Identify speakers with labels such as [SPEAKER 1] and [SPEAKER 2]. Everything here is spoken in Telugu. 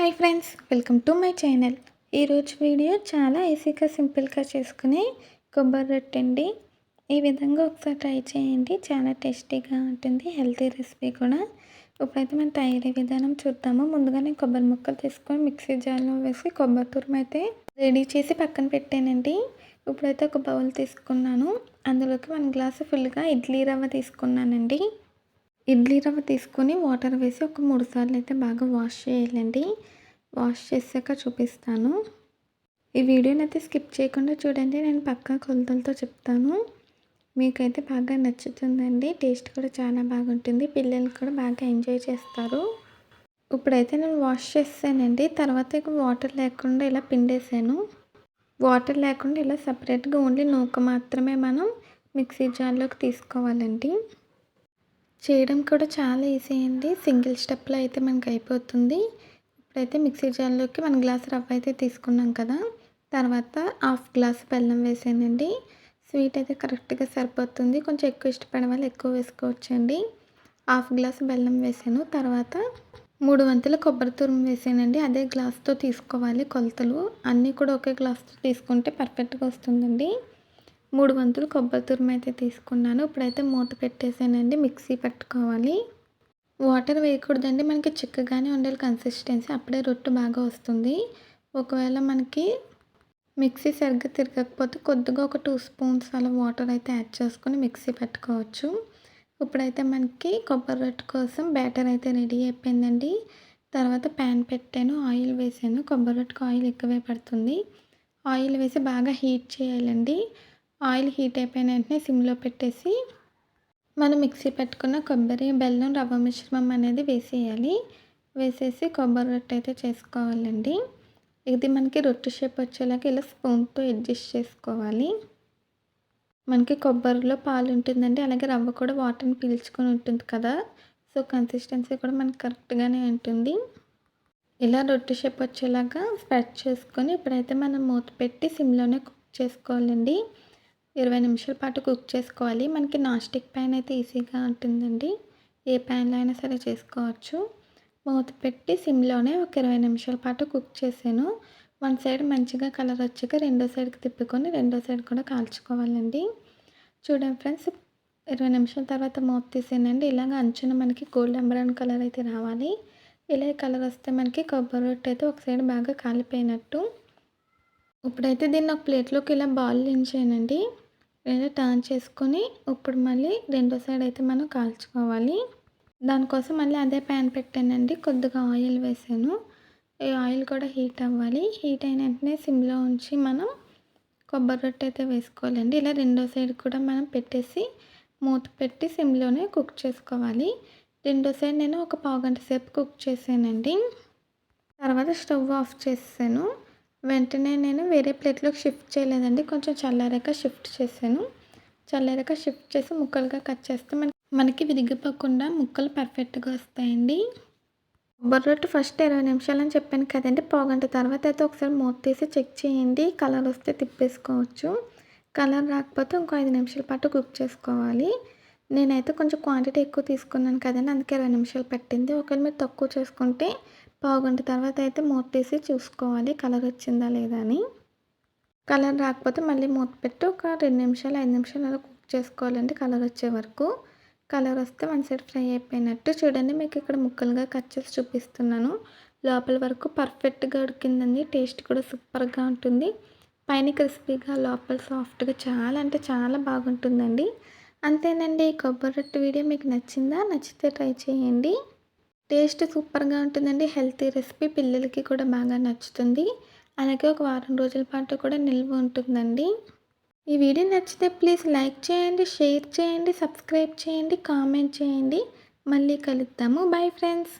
[SPEAKER 1] Hi friends welcome to my channel. ఈరోజు వీడియో చాలా ఈజీగా సింపుల్గా చేసుకునే కొబ్బరి రొట్టె అండి. ఈ విధంగా ఒకసారి ట్రై చేయండి. చాలా టేస్టీగా ఉంటుంది హెల్తీ రెసిపీ కూడా. ఇప్పుడైతే మనం తయారీ విధానం చూద్దాము. ముందుగానే కొబ్బరి ముక్కలు తీసుకొని మిక్సీ జార్లో వేసి కొబ్బరి తురుము అయితే రెడీ చేసి పక్కన పెట్టానండి. ఇప్పుడైతే ఒక బౌల్ తీసుకున్నాను. అందులోకి వన్ గ్లాసు ఫుల్గా ఇడ్లీ రవ్వ తీసుకున్నానండి. ఇడ్లీ రవ్వ తీసుకొని వాటర్ వేసి ఒక మూడు సార్లు అయితే బాగా వాష్ చేయాలండి. వాష్ చేసాక చూపిస్తాను. ఈ వీడియోని అయితే స్కిప్ చేయకుండా చూడండి. నేను పక్కా కొలతలతో చెప్తాను. మీకైతే బాగా నచ్చుతుందండి. టేస్ట్ కూడా చాలా బాగుంటుంది. పిల్లలు కూడా బాగా ఎంజాయ్ చేస్తారు. ఇప్పుడైతే నేను వాష్ చేసానండి తర్వాత ఇక వాటర్ లేకుండా ఇలా పిండేసాను. వాటర్ లేకుండా ఇలా సపరేట్గా ఓన్లీ నూక మాత్రమే మనం మిక్సీ జార్లోకి తీసుకోవాలండి. చేయడం కూడా చాలా ఈజీ అండి. సింగిల్ స్టెప్లో అయితే మనకు అయిపోతుంది. ఇప్పుడైతే మిక్సీ జార్లోకి వన్ గ్లాస్ రవ్వ అయితే తీసుకున్నాం కదా. తర్వాత హాఫ్ గ్లాస్ బెల్లం వేసానండి. స్వీట్ అయితే కరెక్ట్గా సరిపోతుంది. కొంచెం ఎక్కువ ఇష్టపడే వాళ్ళు ఎక్కువ వేసుకోవచ్చండి. హాఫ్ గ్లాస్ బెల్లం వేసాను. తర్వాత మూడు వంతుల కొబ్బరి తురుము వేసానండి. అదే గ్లాస్తో తీసుకోవాలి కొలతలు. అన్నీ కూడా ఒకే గ్లాస్తో తీసుకుంటే పర్ఫెక్ట్గా వస్తుందండి. మూడు వంతులు కొబ్బరి తురుము అయితే తీసుకున్నాను. ఇప్పుడైతే మూత పెట్టేసానండి. మిక్సీ పెట్టుకోవాలి. వాటర్ వేయకూడదండి. మనకి చిక్కగానే ఉండాలి కన్సిస్టెన్సీ అప్పుడే రొట్టె బాగా వస్తుంది. ఒకవేళ మనకి మిక్సీ సరిగ్గా తిరగకపోతే కొద్దిగా ఒక టూ స్పూన్స్ అలా వాటర్ అయితే యాడ్ చేసుకొని మిక్సీ పెట్టుకోవచ్చు. ఇప్పుడైతే మనకి కొబ్బరి రొట్టె కోసం బ్యాటర్ అయితే రెడీ అయిపోయిందండి. తర్వాత ప్యాన్ పెట్టాను ఆయిల్ వేసాను. కొబ్బరి రొట్టెకి ఆయిల్ ఎక్కువే పడుతుంది. ఆయిల్ వేసి బాగా హీట్ చేయాలండి. ఆయిల్ హీట్ అయిపోయిన వెంటనే సిమ్లో పెట్టేసి మనం మిక్సీ పెట్టుకున్న కొబ్బరి బెల్లం రవ్వ మిశ్రమం అనేది వేసేయాలి. వేసేసి కొబ్బరి రొట్టె అయితే చేసుకోవాలండి. ఇది మనకి రొట్టె షేప్ వచ్చేలాగా ఇలా స్పూన్తో అడ్జస్ట్ చేసుకోవాలి. మనకి కొబ్బరిలో పాలు ఉంటుందండి. అలాగే రవ్వ కూడా వాటర్ని పీల్చుకొని ఉంటుంది కదా. సో కన్సిస్టెన్సీ కూడా మనకి కరెక్ట్గానే ఉంటుంది. ఇలా రొట్టె షేప్ వచ్చేలాగా స్ప్రెడ్ చేసుకొని ఇప్పుడైతే మనం మూత పెట్టి సిమ్లోనే కుక్ చేసుకోవాలండి. ఇరవై నిమిషాల పాటు కుక్ చేసుకోవాలి. మనకి నాన్ స్టిక్ ప్యాన్ అయితే ఈజీగా ఉంటుందండి. ఏ ప్యాన్లో అయినా సరే చేసుకోవచ్చు. మూత పెట్టి సిమ్లోనే ఒక ఇరవై నిమిషాల పాటు కుక్ చేశాను. వన్ సైడ్ మంచిగా కలర్ వచ్చాక రెండో సైడ్కి తిప్పుకొని రెండో సైడ్ కూడా కాల్చుకోవాలండి. చూడండి ఫ్రెండ్స్ ఇరవై నిమిషాల తర్వాత మూత తీసేయండి ఇలాగ అంచున మనకి గోల్డెన్ బ్రౌన్ కలర్ అయితే రావాలి. ఇలా కలర్ వస్తే మనకి కొబ్బరి రొట్టె అయితే ఒక సైడ్ బాగా కాలిపోయినట్టు. ఇప్పుడైతే దీన్ని ఒక ప్లేట్లోకి ఇలా బాల్ దించానండి లేదా టర్న్ చేసుకొని ఇప్పుడు మళ్ళీ రెండో సైడ్ అయితే మనం కాల్చుకోవాలి. దానికోసం మళ్ళీ అదే ప్యాన్ పెట్టానండి. కొద్దిగా ఆయిల్ వేసాను. ఈ ఆయిల్ కూడా హీట్ అవ్వాలి. హీట్ అయిన వెంటనే సిమ్లో ఉంచి మనం కొబ్బరి రొట్టె అయితే వేసుకోవాలండి. ఇలా రెండో సైడ్ కూడా మనం పెట్టేసి మూత పెట్టి సిమ్లోనే కుక్ చేసుకోవాలి. రెండో సైడ్ నేను ఒక పావు గంట సేపు కుక్ చేసానండి తర్వాత స్టవ్ ఆఫ్ చేసాను వెంటనే నేను వేరే ప్లేట్లోకి షిఫ్ట్ చేయలేదండి. కొంచెం చల్లారాక షిఫ్ట్ చేశాను. చల్లారాక షిఫ్ట్ చేసి ముక్కలుగా కట్ చేస్తే మనకి మనకి విరిగిపోకుండా ముక్కలు పర్ఫెక్ట్గా వస్తాయండి. కొబ్బరి రొట్టె ఫస్ట్ ఇరవై నిమిషాలు అని చెప్పాను కదండి. పావుగంట తర్వాత అయితే ఒకసారి మూత తీసి చెక్ చేయండి. కలర్ వస్తే తిప్పేసుకోవచ్చు. కలర్ రాకపోతే ఇంకో ఐదు నిమిషాల పాటు కుక్ చేసుకోవాలి. నేనైతే కొంచెం క్వాంటిటీ ఎక్కువ తీసుకున్నాను కదండి. అందుకే ఇరవై నిమిషాలు పట్టింది. ఒకవేళ మీరు తక్కువ చేసుకుంటే పావుగంట తర్వాత అయితే మూత తీసి చూసుకోవాలి. కలర్ వచ్చిందా లేదా అని. కలర్ రాకపోతే మళ్ళీ మూత పెట్టి ఒక రెండు నిమిషాలు ఐదు నిమిషాలు అలా కుక్ చేసుకోవాలండి కలర్ వచ్చే వరకు. కలర్ వస్తే వన్ సైడ్ ఫ్రై అయిపోయినట్టు. చూడండి మీకు ఇక్కడ ముక్కలుగా కట్ చేసి చూపిస్తున్నాను. లోపల వరకు పర్ఫెక్ట్గా ఉడికిందండి. టేస్ట్ కూడా సూపర్గా ఉంటుంది. పైన క్రిస్పీగా లోపల సాఫ్ట్గా చాలా అంటే చాలా బాగుంటుందండి. అంతేనండి. కొబ్బరి రొట్టె వీడియో మీకు నచ్చిందా? నచ్చితే ట్రై చేయండి. టేస్ట్ సూపర్గా ఉంటుందండి. హెల్తీ రెసిపీ పిల్లలకి కూడా బాగా నచ్చుతుంది. అలాగే ఒక వారం రోజుల పాటు కూడా నిల్వ ఉంటుందండి. ఈ వీడియో నచ్చితే ప్లీజ్ లైక్ చేయండి షేర్ చేయండి సబ్స్క్రైబ్ చేయండి కామెంట్ చేయండి. మళ్ళీ కలుద్దాము. Bye friends.